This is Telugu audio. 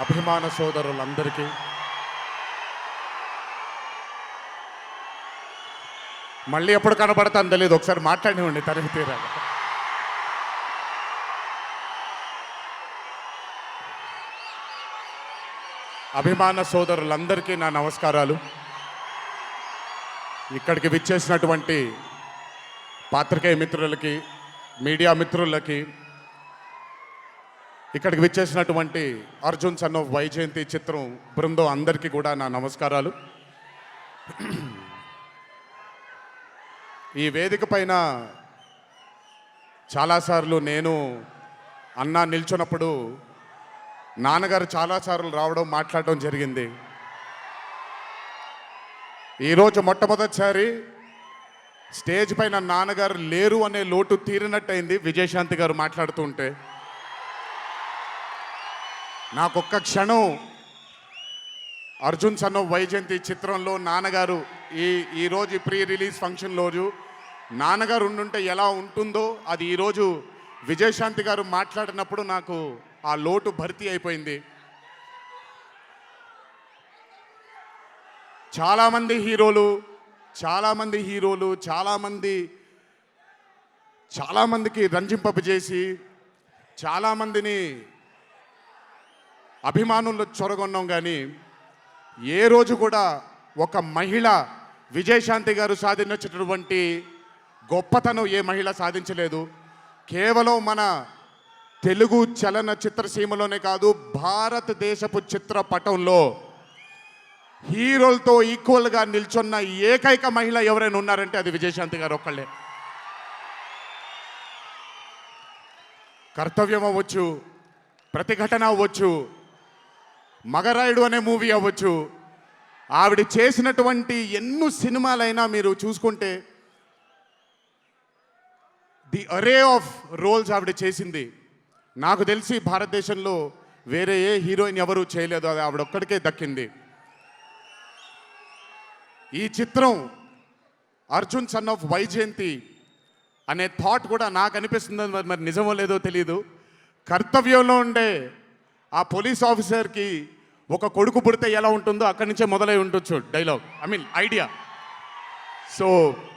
అభిమాన సోదరులందరికీ మళ్ళీ ఎప్పుడు కనబడతాను తెలియదు ఒకసారి మాట్లాడివ్వండి తనిఖీ తీరా అభిమాన సోదరులందరికీ నా నమస్కారాలు. ఇక్కడికి విచ్చేసినటువంటి పాత్రికేయ మిత్రులకి మీడియా మిత్రులకి ఇక్కడికి విచ్చేసినటువంటి అర్జున్ సన్ ఆఫ్ వైజయంతి చిత్రం బృందం అందరికీ కూడా నా నమస్కారాలు. ఈ వేదిక పైన చాలాసార్లు నేను అన్నా నిల్చున్నప్పుడు నాన్నగారు చాలాసార్లు రావడం మాట్లాడడం జరిగింది. ఈరోజు మొట్టమొదటిసారి స్టేజ్ పైన నాన్నగారు లేరు అనే లోటు తీరినట్టయింది విజయశాంతి గారు మాట్లాడుతుంటే నాకొక్క క్షణం అర్జున్ సన్ వైజయంతి చిత్రంలో నాన్నగారు ఈ ఈరోజు ప్రీ రిలీజ్ ఫంక్షన్ రోజు నాన్నగారు ఉండుంటే ఎలా ఉంటుందో అది ఈరోజు విజయశాంతి గారు మాట్లాడినప్పుడు నాకు ఆ లోటు భర్తీ అయిపోయింది. చాలామంది హీరోలు చాలామంది హీరోలు చాలామంది చాలామందికి రంజింపజేసి చాలామందిని అభిమానుల్లో చొరగొన్నాం కానీ ఏ రోజు కూడా ఒక మహిళ విజయశాంతి గారు సాధించినటువంటి గొప్పతనం ఏ మహిళ సాధించలేదు. కేవలం మన తెలుగు చలన చిత్రసీమలోనే కాదు భారతదేశపు చిత్రపటంలో హీరోలతో ఈక్వల్గా నిల్చున్న ఏకైక మహిళ ఎవరైనా ఉన్నారంటే అది విజయశాంతి గారు ఒక్కళ్ళే. కర్తవ్యం అవ్వచ్చు ప్రతిఘటన అవ్వచ్చు మగరాయుడు అనే మూవీ అవ్వచ్చు. ఆవిడ చేసినటువంటి ఎన్నో సినిమాలైనా మీరు చూసుకుంటే ది అరే ఆఫ్ రోల్స్ ఆవిడ చేసింది. నాకు తెలిసి భారతదేశంలో వేరే ఏ హీరోయిన్ ఎవరు చేయలేదు అది ఆవిడ ఒక్కడికే దక్కింది. ఈ చిత్రం అర్జున్ సన్ ఆఫ్ వైజయంతి అనే థాట్ కూడా నాకు అనిపిస్తుంది మరి మరి నిజమో లేదో తెలియదు కర్తవ్యంలో ఉండే ఆ పోలీస్ ఆఫీసర్కి ఒక కొడుకు పుడితే ఎలా ఉంటుందో అక్కడి నుంచే మొదలై ఉండొచ్చు dialogue I mean idea so